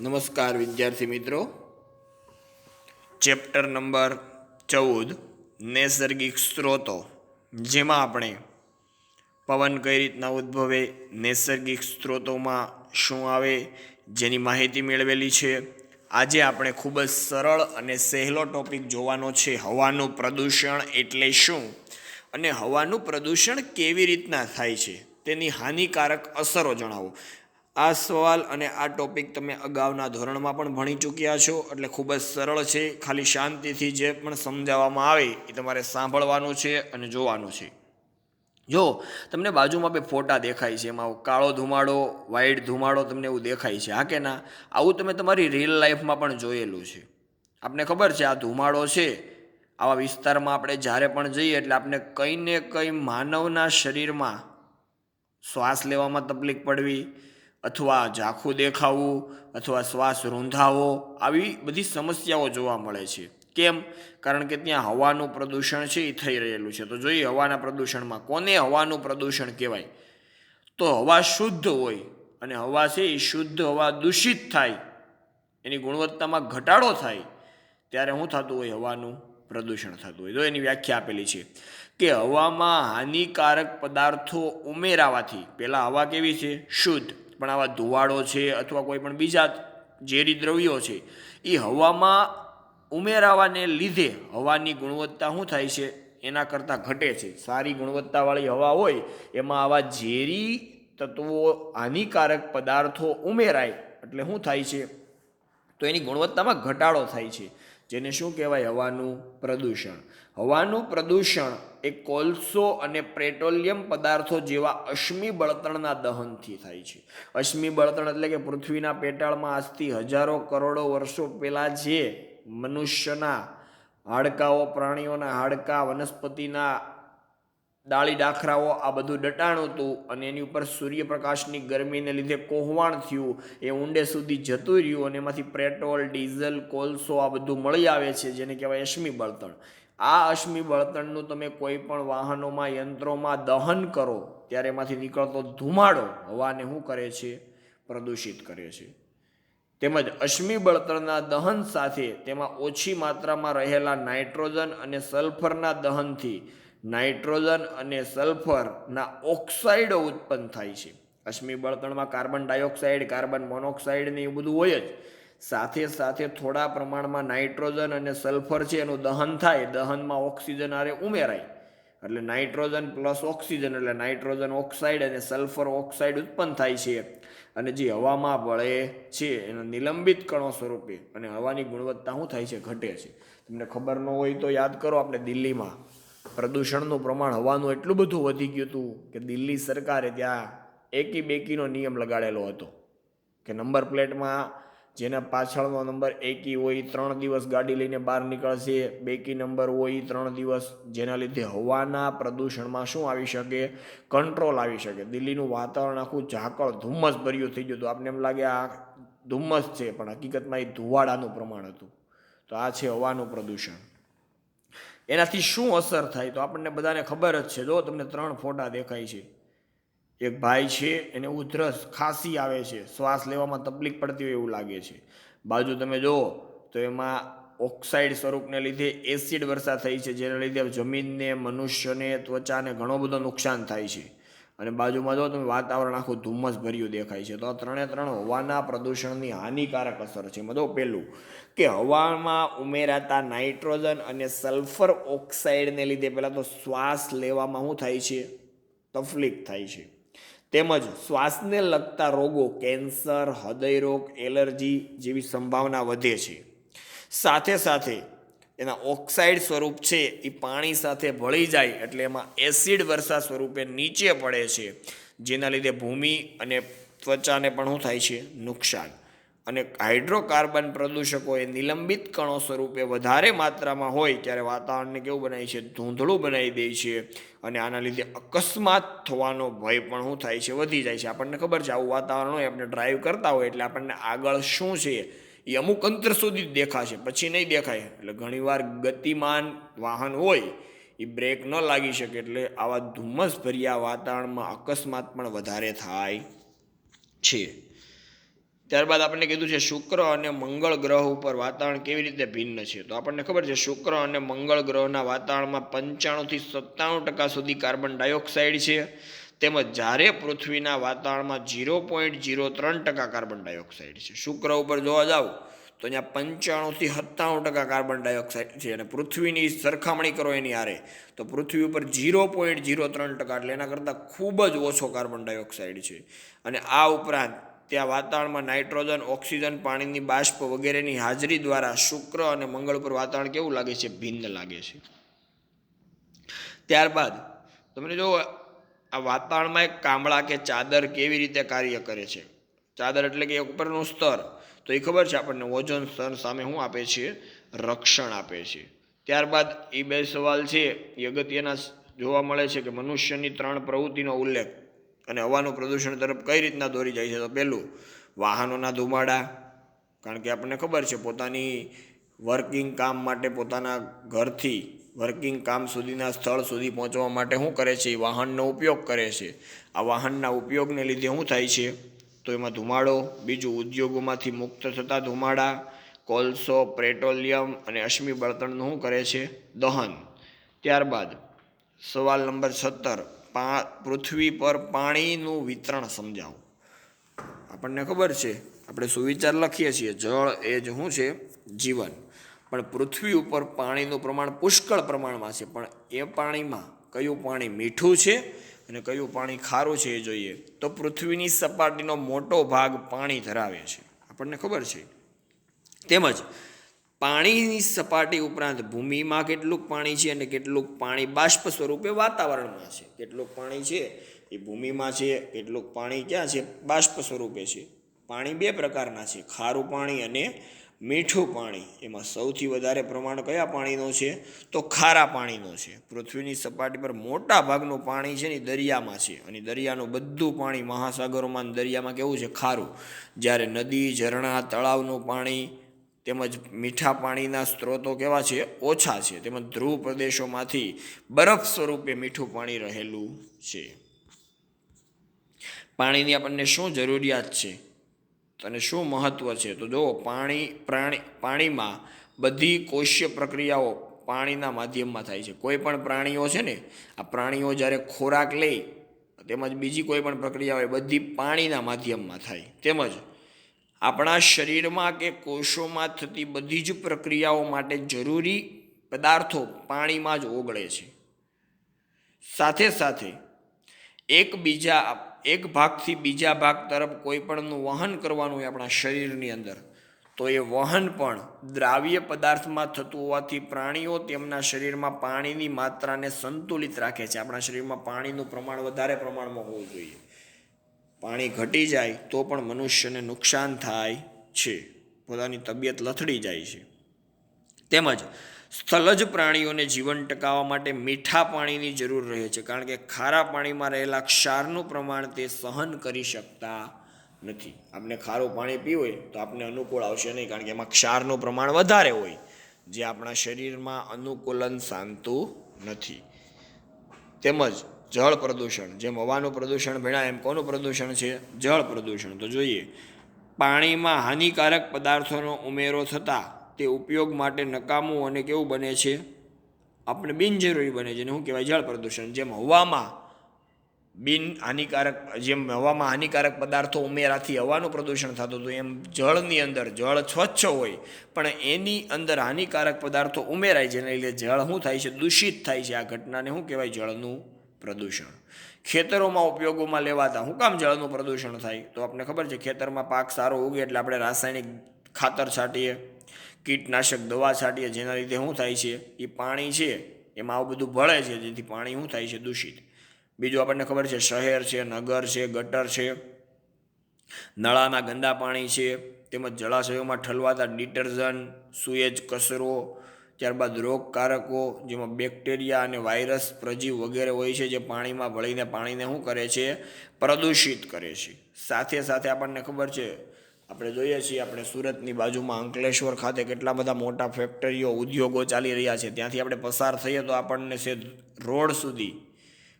નમસ્કાર વિદ્યાર્થી મિત્રો. ચેપ્ટર નંબર ચૌદ, નૈસર્ગિક સ્ત્રોતો, જેમાં આપણે પવન કઈ રીતના ઉદ્ભવે, નૈસર્ગિક સ્ત્રોતોમાં શું આવે, જેની માહિતી મેળવેલી છે. આજે આપણે ખૂબ જ સરળ અને સહેલો ટોપિક જોવાનો છે, હવાનું પ્રદૂષણ એટલે શું? અને હવાનું પ્રદૂષણ કેવી રીતના થાય છે? તેની હાનિકારક અસરો જણાવો. આ સવાલ અને આ ટોપિક તમે અગાઉના ધોરણમાં પણ ભણી ચૂક્યા છો, એટલે ખૂબ જ સરળ છે. ખાલી શાંતિથી જે પણ સમજાવવામાં આવે એ તમારે સાંભળવાનું છે અને જોવાનું છે. જો, તમને બાજુમાં બે ફોટા દેખાય છે, એમાં કાળો ધુમાડો વ્હાઈટ ધુમાડો તમને એવું દેખાય છે. હા કે ના? આવું તમે તમારી રિયલ લાઈફમાં પણ જોયેલું છે. આપને ખબર છે આ ધુમાડો છે? આવા વિસ્તારમાં આપણે જ્યારે પણ જઈએ એટલે આપણે કંઈ ને કંઈ માનવના શરીરમાં શ્વાસ લેવામાં તકલીફ પડવી અથવા ઝાખું દેખાવું અથવા શ્વાસ રૂંધાવો, આવી બધી સમસ્યાઓ જોવા મળે છે. કેમ? કારણ કે ત્યાં હવાનું પ્રદૂષણ છે, એ થઈ રહેલું છે. તો જોઈએ હવાના પ્રદૂષણમાં કોને હવાનું પ્રદૂષણ કહેવાય? તો હવા શુદ્ધ હોય અને હવા છે એ શુદ્ધ હવા દૂષિત થાય, એની ગુણવત્તામાં ઘટાડો થાય, ત્યારે શું થતું હોય? હવાનું પ્રદૂષણ થતું હોય. તો એની વ્યાખ્યા આપેલી છે કે હવામાં હાનિકારક પદાર્થો ઉમેરાવાથી, પહેલાં હવા કેવી છે? શુદ્ધ. પણ આવા ધુવાડો છે અથવા કોઈ પણ બીજા ઝેરી દ્રવ્યો છે એ હવામાં ઉમેરાવાને લીધે હવાની ગુણવત્તા શું થાય છે? એના કરતાં ઘટે છે. સારી ગુણવત્તાવાળી હવા હોય, એમાં આવા ઝેરી તત્વો હાનિકારક પદાર્થો ઉમેરાય. એટલે શું થાય છે? તો એની ગુણવત્તામાં ઘટાડો થાય છે. જેને શું કહેવાય? હવાનું પ્રદૂષણ. હવાનું પ્રદૂષણ એ કોલસો અને પેટ્રોલિયમ પદાર્થો જેવા અશ્મિ બળતણના દહનથી થાય છે. અશ્મિ બળતણ એટલે કે પૃથ્વીના પેટાળમાં આજથી હજારો કરોડો વર્ષો પહેલાં જે મનુષ્યના હાડકાઓ, પ્રાણીઓના હાડકા, વનસ્પતિના ડાળી ડાખરાઓ, આ બધું દટાણું હતું અને એની ઉપર સૂર્યપ્રકાશની ગરમીને લીધે કોહવાણ થયું. એ ઊંડે સુધી જતું રહ્યું અને એમાંથી પેટ્રોલ, ડીઝલ, કોલસો આ બધું મળી આવે છે, જેને કહેવાય અશ્મિ બળતણ. આ અશ્મિ બળતણનું તમે કોઈ પણ વાહનોમાં, યંત્રોમાં દહન કરો, ત્યારે એમાંથી નીકળતો ધુમાડો હવાને શું કરે છે? પ્રદૂષિત કરે છે. તેમજ અશ્મિ બળતણના દહન સાથે તેમાં ઓછી માત્રામાં રહેલા નાઇટ્રોજન અને સલ્ફરના દહનથી નાઇટ્રોજન અને સલ્ફરના ઓક્સાઇડો ઉત્પન્ન થાય છે. અશ્મિ બળતણમાં કાર્બન ડાયોક્સાઇડ, કાર્બન મોનોક્સાઇડ ને એવું બધું હોય જ. સાથે સાથે થોડા પ્રમાણમાં નાઇટ્રોજન અને સલ્ફર છે એનું દહન થાય. દહનમાં ઓક્સિજન આરે ઉમેરાય. એટલે નાઇટ્રોજન પ્લસ ઓક્સિજન, એટલે નાઇટ્રોજન ઓક્સાઇડ અને સલ્ફર ઓક્સાઇડ ઉત્પન્ન થાય છે. અને જે હવામાં ભળે છે, એના નિલંબિત કણો સ્વરૂપે. અને હવાની ગુણવત્તા શું થાય છે? ઘટે છે. તમને ખબર ન હોય તો યાદ કરો, આપણે દિલ્હીમાં પ્રદૂષણનું પ્રમાણ હવાનું એટલું બધું વધી ગયું હતું કે દિલ્હી સરકારે ત્યાં એકી બેકીનો નિયમ લગાડેલો હતો. કે નંબર પ્લેટમાં જેના પાછળનો નંબર એકી હોય, ત્રણ દિવસ ગાડી લઈને બહાર નીકળશે. બેકી નંબર હોય, ત્રણ દિવસ જેના લીધે હવાના પ્રદૂષણમાં શું આવી શકે? કંટ્રોલ આવી શકે. દિલ્હીનું વાતાવરણ આખું ઝાકળ, ધુમ્મસ ભર્યું થઈ ગયું હતું આપને એમ લાગે આ ધુમ્મસ છે, પણ હકીકતમાં એ ધુવાડાનું પ્રમાણ હતું. તો આ છે હવાનું પ્રદૂષણ. એનાથી શું અસર થાય? તો આપણને બધાને ખબર જ છે. જો તમને ત્રણ ફોટા દેખાય છે. એક ભાઈ છે, એને ઉધરસ ખાંસી આવે છે, શ્વાસ લેવામાં તકલીફ પડતી હોય એવું લાગે છે. બાજુ તમે જુઓ, તો એમાં ઓક્સાઇડ સ્વરૂપને લીધે એસિડ વર્ષા થઈ છે, જેના લીધે જમીનને, મનુષ્યને, ત્વચાને ઘણો બધો નુકસાન થાય છે. અને બાજુમાં જો તમે વાતાવરણ આખું ધુમ્મસ ભર્યું દેખાય છે. તો આ ત્રણે ત્રણ હવાના પ્રદૂષણની હાનિકારક અસર છે. મધો પહેલું કે હવામાં ઉમેરાતા નાઇટ્રોજન અને સલ્ફર ઓક્સાઇડને લીધે પહેલાં તો શ્વાસ લેવામાં શું થાય છે? તકલીફ થાય છે. તેમજ શ્વાસને લગતા રોગો, કેન્સર, હૃદયરોગ, એલર્જી જેવી સંભાવના વધે છે. સાથે સાથે એના ઓક્સાઇડ સ્વરૂપ છે એ પાણી સાથે ભળી જાય એટલે એમાં એસિડ વર્ષા સ્વરૂપે નીચે પડે છે, જેના લીધે ભૂમિ અને ત્વચાને પણ શું થાય છે? નુકસાન. અને હાઇડ્રોકાર્બન પ્રદૂષકો એ નિલંબિત કણો સ્વરૂપે વધારે માત્રામાં હોય ત્યારે વાતાવરણને કેવું બનાવી છે? ધૂંધળું બનાવી દે છે અને આના લીધે અકસ્માત થવાનો ભય પણ શું થાય છે? વધી જાય છે. આપણને ખબર છે, આવું વાતાવરણ હોય, આપણે ડ્રાઈવ કરતા હોય એટલે આપણને આગળ શું છે એ અમુક અંતર સુધી જ દેખાશે. પછી નહીં દેખાય. એટલે ઘણીવાર ગતિમાન વાહન હોય એ બ્રેક ન લાગી શકે એટલે આવા ધુમ્મસ ભર્યા વાતાવરણમાં અકસ્માત પણ વધારે થાય છે. ત્યારબાદ આપણને કીધું છે શુક્ર અને મંગળ ગ્રહ ઉપર વાતાવરણ કેવી રીતે ભિન્ન છે? તો આપણને ખબર છે શુક્ર અને મંગળ ગ્રહના વાતાવરણમાં પંચાણુંથી સત્તાણું ટકા સુધી કાર્બન ડાયોક્સાઇડ છે. તેમજ જ્યારે પૃથ્વીના વાતાવરણમાં ઝીરો પોઈન્ટ ઝીરો ત્રણ ટકા કાર્બન ડાયોક્સાઇડ છે. શુક્ર ઉપર જોવા જાઓ તો અહીંયા પંચાણુંથી સત્તાણું ટકા કાર્બન ડાયોક્સાઇડ છે અને પૃથ્વીની સરખામણી કરો એની આરે તો પૃથ્વી ઉપર ઝીરો પોઈન્ટ ઝીરો ત્રણ ટકા એટલે એના કરતાં ખૂબ જ ઓછો કાર્બન ડાયોક્સાઇડ છે. અને આ ઉપરાંત ત્યાં વાતાવરણમાં નાઇટ્રોજન, ઓક્સિજન, પાણીની બાષ્પ વગેરેની હાજરી દ્વારા શુક્ર અને મંગળ ઉપર વાતાવરણ કેવું લાગે છે? ભિન્ન લાગે છે. ત્યારબાદ તમને જો આ વાતાવરણમાં એક કામળા કે ચાદર કેવી રીતે કાર્ય કરે છે? ચાદર એટલે કે ઉપરનું સ્તર. તો એ ખબર છે આપણને ઓઝોન સ્તર સામે શું આપે છે? રક્ષણ આપે છે. ત્યારબાદ એ બે સવાલ છે એ અગત્યના જોવા મળે છે કે મનુષ્યની ત્રણ પ્રવૃત્તિનો ઉલ્લેખ. અને હવાનું પ્રદૂષણ તરફ કઈ રીતના દોરી જાય છે? તો પહેલું વાહનોના ધુમાડા, કારણ કે આપણને ખબર છે પોતાની વર્કિંગ કામ માટે પોતાના ઘરથી વર્કિંગ કામ સુધીના સ્થળ સુધી પહોંચવા માટે શું કરે છે? એ વાહનનો ઉપયોગ કરે છે. આ વાહનના ઉપયોગને લીધે શું થાય છે? તો એમાં ધુમાડો, બીજું ઉદ્યોગોમાંથી મુક્ત થતા ધુમાડા, કોલસો, પેટ્રોલિયમ અને અશ્મિ બળતણનું શું કરે છે? દહન. ત્યારબાદ સવાલ નંબર સત્તર. પા, પૃથ્વી પર પાણીનું વિતરણ સમજાવો. આપણને ખબર છે, આપણે સુવિચાર લખીએ છીએ, જળ એ જ શું છે? જીવન. પણ પૃથ્વી ઉપર પાણીનું પ્રમાણ પુષ્કળ પ્રમાણમાં છે, પણ એ પાણીમાં કયું પાણી મીઠું છે અને કયું પાણી ખારું છે એ જોઈએ. તો પૃથ્વીની સપાટીનો મોટો ભાગ પાણી ધરાવે છે. આપણને ખબર છે. તેમજ પાણીની સપાટી ઉપરાંત ભૂમિમાં કેટલુંક પાણી છે અને કેટલુંક પાણી બાષ્પ સ્વરૂપે વાતાવરણમાં છે. કેટલુંક પાણી છે એ ભૂમિમાં છે, કેટલુંક પાણી ક્યાં છે? બાષ્પ સ્વરૂપે છે. પાણી બે પ્રકારના છે, ખારું પાણી અને મીઠું પાણી. એમાં સૌથી વધારે પ્રમાણ કયા પાણીનો છે? તો ખારા પાણીનો છે. પૃથ્વીની સપાટી પર મોટા ભાગનું પાણી છે ને દરિયામાં છે. અને દરિયાનું બધું પાણી મહાસાગરોમાં દરિયામાં કેવું છે? ખારું. જ્યારે નદી, ઝરણા, તળાવનું પાણી તેમજ મીઠા પાણીના સ્ત્રોતો કેવા છે? ઓછા છે. તેમજ ધ્રુવ પ્રદેશોમાંથી બરફ સ્વરૂપે મીઠું પાણી રહેલું છે. પાણીની આપણને શું જરૂરિયાત છે અને શું મહત્ત્વ છે? તો જુઓ, પાણી, પ્રાણી, પાણીમાં બધી કોષ્ય પ્રક્રિયાઓ પાણીના માધ્યમમાં થાય છે. કોઈ પણ પ્રાણીઓ છે ને, આ પ્રાણીઓ જ્યારે ખોરાક લે, તેમજ બીજી કોઈ પણ પ્રક્રિયા હોય, બધી પાણીના માધ્યમમાં થાય. તેમજ આપણા શરીરમાં કે કોષોમાં થતી બધી જ પ્રક્રિયાઓ માટે જરૂરી પદાર્થો પાણીમાં જ ઓગળે છે. સાથે સાથે એકબીજા એક ભાગથી બીજા ભાગ તરફ કોઈ પણનું વહન કરવાનું હોય આપણા શરીરની અંદર. તો એ વહન પણ દ્રાવ્ય પદાર્થમાં થતું હોવાથી પ્રાણીઓ તેમના શરીરમાં પાણીની માત્રાને સંતુલિત રાખે છે. આપણા શરીરમાં પાણીનું પ્રમાણ વધારે પ્રમાણમાં હોવું જોઈએ. પાણી ઘટી જાય તો પણ મનુષ્યને નુકસાન થાય છે. પોતાની તબિયત લથડી જાય છે. તેમજ સ્થલજ પ્રાણીઓને જીવન ટકાવવા માટે મીઠા પાણીની જરૂર રહે છે. કારણ કે ખારા પાણીમાં રહેલા ક્ષારનું પ્રમાણ તે સહન કરી શકતા નથી. આપણે ખારું પાણી પીવું હોય તો આપણે અનુકૂળ આવશે નહીં, કારણ કે એમાં ક્ષારનું પ્રમાણ વધારે હોય, જે આપણા શરીરમાં અનુકૂલન સાંતું નથી. તેમજ જળ પ્રદૂષણ. જેમ હવાનું પ્રદૂષણ ભેળા એમ કોનું પ્રદૂષણ છે? જળ પ્રદૂષણ. તો જોઈએ, પાણીમાં હાનિકારક પદાર્થોનો ઉમેરો થતાં તે ઉપયોગ માટે નકામું અને કેવું બને છે? આપણે બિનજરૂરી બને છે શું કહેવાય? જળ પ્રદૂષણ. જેમ હવામાં બિન હાનિકારક, જેમ હવામાં હાનિકારક પદાર્થો ઉમેરાથી હવાનું પ્રદૂષણ થતું હતું, એમ જળની અંદર, જળ સ્વચ્છ હોય, પણ એની અંદર હાનિકારક પદાર્થો ઉમેરાય જેને લીધે જળ શું થાય છે? દૂષિત થાય છે આ ઘટનાને. શું કહેવાય? જળનું પ્રદૂષણ. ખેતરોમાં ઉપયોગોમાં લેવાતા શું કામ જળનું પ્રદૂષણ થાય? તો આપણને ખબર છે, ખેતરમાં પાક સારો ઉગે એટલે આપણે રાસાયણિક ખાતર છાંટીએ, કીટનાશક દવા છાંટીએ, જેના લીધે શું થાય છે એ પાણી છે, એમાં આવું બધું ભળે છે, જેથી પાણી શું થાય છે, દૂષિત. બીજું આપણને ખબર છે, શહેર છે, નગર છે, ગટર છે, નળાના ગંદા પાણી છે, તેમજ જળાશયોમાં ઠલવાતા ડિટર્જન્ટ, સુએજ કચરો ત્યારબાદ રોગકારકો, જેમાં બેક્ટેરિયા અને વાયરસ પ્રજીવ વગેરે હોય છે, જે પાણીમાં ભળીને પાણીને શું કરે છે? પ્રદૂષિત કરે છે. સાથે સાથે આપણને ખબર છે, આપણે જોઈએ છીએ, આપણે સુરતની બાજુમાં અંકલેશ્વર ખાતે કેટલા બધા મોટા ફેક્ટરીઓ, ઉદ્યોગો ચાલી રહ્યા છે. ત્યાંથી આપણે પસાર થઈએ તો આપણને છે, રોડ સુધી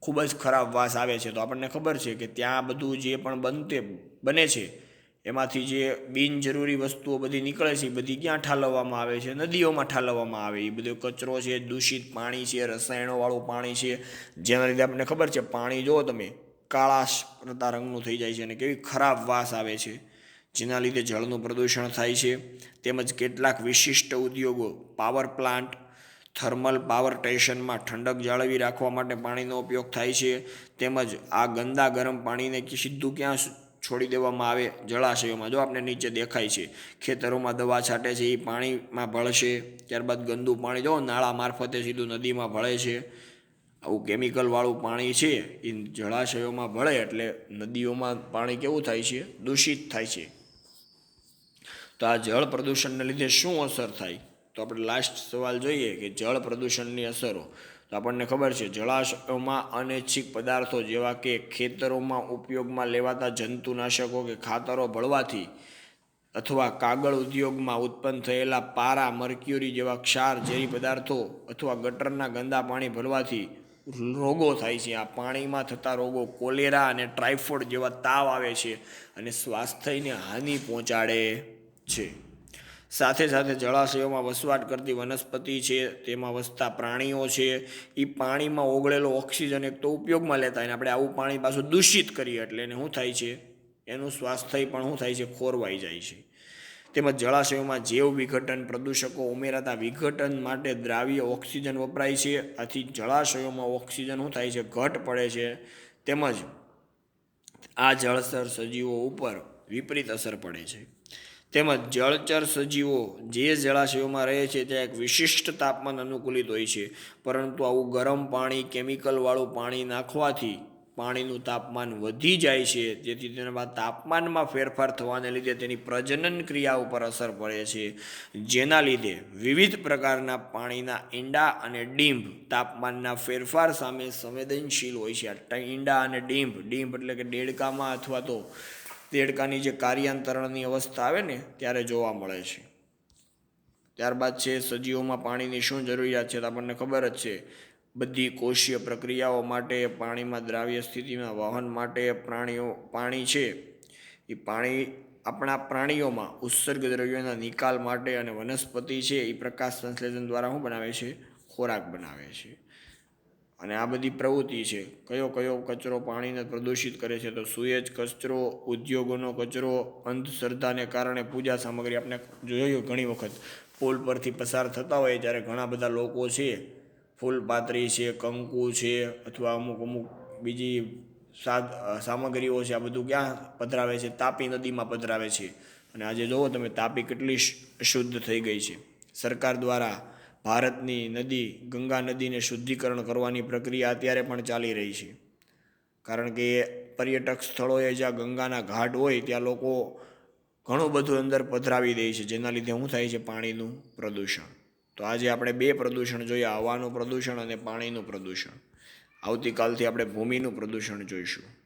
ખૂબ જ ખરાબ વાસ આવે છે. તો આપણને ખબર છે કે ત્યાં બધું જે પણ બનતે, બને છે એમાંથી જે બિનજરૂરી વસ્તુઓ બધી નીકળે છે, એ બધી ક્યાં ઠાલવવામાં આવે છે? નદીઓમાં ઠાલવવામાં આવે એ બધો કચરો છે, દૂષિત પાણી છે, રસાયણોવાળું પાણી છે. જેના લીધે આપણને ખબર છે, પાણી જુઓ તમે કાળાશ પ્રતા રંગનું થઈ જાય છે અને કેવી ખરાબ વાસ આવે છે. જેના લીધે જળનું પ્રદૂષણ થાય છે. તેમજ કેટલાક વિશિષ્ટ ઉદ્યોગો, પાવર પ્લાન્ટ, થર્મલ પાવર સ્ટેશનમાં ઠંડક જાળવી રાખવા માટે પાણીનો ઉપયોગ થાય છે. તેમજ આ ગંદા ગરમ પાણીને સીધું ક્યાં છોડી દેવામાં આવે જળાશયોમાં. જો આપણે નીચે દેખાય છે, ખેતરોમાં દવા છાંટે છે એ પાણીમાં ભળશે, ત્યારબાદ ગંદુ પાણી, જો નાળા મારફતે સીધું નદીમાં ભળે છે, આવું કેમિકલવાળું પાણી છે એ જળાશયોમાં ભળે એટલે નદીઓમાં પાણી કેવું થાય છે? દૂષિત થાય છે. તો આ જળ પ્રદૂષણને લીધે શું અસર થાય? તો આપણે લાસ્ટ સવાલ જોઈએ કે જળ પ્રદૂષણની અસરો. તો આપણને ખબર છે, જળાશયોમાં અનૈચ્છિક પદાર્થો જેવા કે ખેતરોમાં ઉપયોગમાં લેવાતા જંતુનાશકો કે ખાતરો ભળવાથી અથવા કાગળ ઉદ્યોગમાં ઉત્પન્ન થયેલા પારા, મર્ક્યુરી જેવા ક્ષાર ઝેરી પદાર્થો અથવા ગટરના ગંદા પાણી ભરવાથી રોગો થાય છે. આ પાણીમાં થતા રોગો કોલેરા અને ટ્રાઇફોઇડ જેવા તાવ આવે છે અને સ્વાસ્થ્યને હાનિ પહોંચાડે છે. સાથે સાથે જળાશયોમાં વસવાટ કરતી વનસ્પતિ છે, તેમાં વસતા પ્રાણીઓ છે. એ પાણીમાં ઓગળેલો ઓક્સિજન એક તો ઉપયોગમાં લેતા અને આપણે આવું પાણી પાછું દૂષિત કરીએ એટલે એને શું થાય છે? એનું સ્વાસ્થ્ય પણ શું થાય છે? ખોરવાઈ જાય છે. તેમજ જળાશયોમાં જૈવ વિઘટન પ્રદૂષકો ઉમેરાતા વિઘટન માટે દ્રાવ્ય ઓક્સિજન વપરાય છે. આથી જળાશયોમાં ઓક્સિજન શું થાય છે? ઘટ પડે છે. તેમજ આ જળસ્તર સજીવો ઉપર વિપરીત અસર પડે છે. તેમજ જળચર સજીવો જે જળાશયોમાં રહે છે ત્યાં એક વિશિષ્ટ તાપમાન અનુકૂલિત હોય છે. પરંતુ આવું ગરમ પાણી કેમિકલવાળું પાણી નાખવાથી પાણીનું તાપમાન વધી જાય છે. જેથી તેના તાપમાનમાં ફેરફાર થવાને લીધે તેની પ્રજનન ક્રિયા ઉપર અસર પડે છે. જેના લીધે વિવિધ પ્રકારના પાણીના ઈંડા અને ડીંભ તાપમાનના ફેરફાર સામે સંવેદનશીલ હોય છે. ઈંડા અને ડીંભ ડીંભ એટલે કે દેડકામાં અથવા તો દેડકાની જે કાર્યાંતરણની અવસ્થા આવે ને, ત્યારે જોવા મળે છે. ત્યારબાદ છે, સજીવોમાં પાણીની શું જરૂરિયાત છે તો આપણને ખબર જ છે. બધી કોષીય પ્રક્રિયાઓ માટે, પાણીમાં દ્રાવ્ય સ્થિતિમાં, વહન માટે પ્રાણીઓ, પાણી છે. એ પાણી, આપણા પ્રાણીઓમાં ઉત્સર્ગ દ્રવ્યોના નિકાલ માટે અને વનસ્પતિ છે એ પ્રકાશ સંશ્લેષણ દ્વારા શું બનાવે છે? ખોરાક બનાવે છે. અને આ બધી પ્રવૃત્તિ છે. કયો કયો કચરો પાણીને પ્રદૂષિત કરે છે તો સુએજ કચરો, ઉદ્યોગોનો કચરો, અંધશ્રદ્ધાને કારણે પૂજા સામગ્રી આપણે જોયું ઘણી વખત. પુલ પરથી પસાર થતા હોય ત્યારે ઘણા બધા લોકો છે ફૂલપાત્રી છે, કંકુ છે અથવા અમુક અમુક બીજી સામગ્રીઓ છે, આ બધું ક્યાં પધરાવે છે? તાપી નદીમાં પધરાવે છે. અને આજે જુઓ તમે, તાપી કેટલી શુદ્ધ થઈ ગઈ છે. સરકાર દ્વારા ભારતની નદી, ગંગા નદીને શુદ્ધિકરણ કરવાની પ્રક્રિયા અત્યારે પણ ચાલી રહી છે. કારણ કે પર્યટક સ્થળોએ જ્યાં ગંગાના ઘાટ હોય, ત્યાં લોકો ઘણું બધું અંદર પધરાવી દે છે, જેના લીધે શું થાય છે, પાણીનું પ્રદૂષણ. તો આજે આપણે બે પ્રદૂષણ જોયા હવાનું પ્રદૂષણ અને પાણીનું પ્રદૂષણ. આવતીકાલથી આપણે ભૂમિનું પ્રદૂષણ જોઈશું.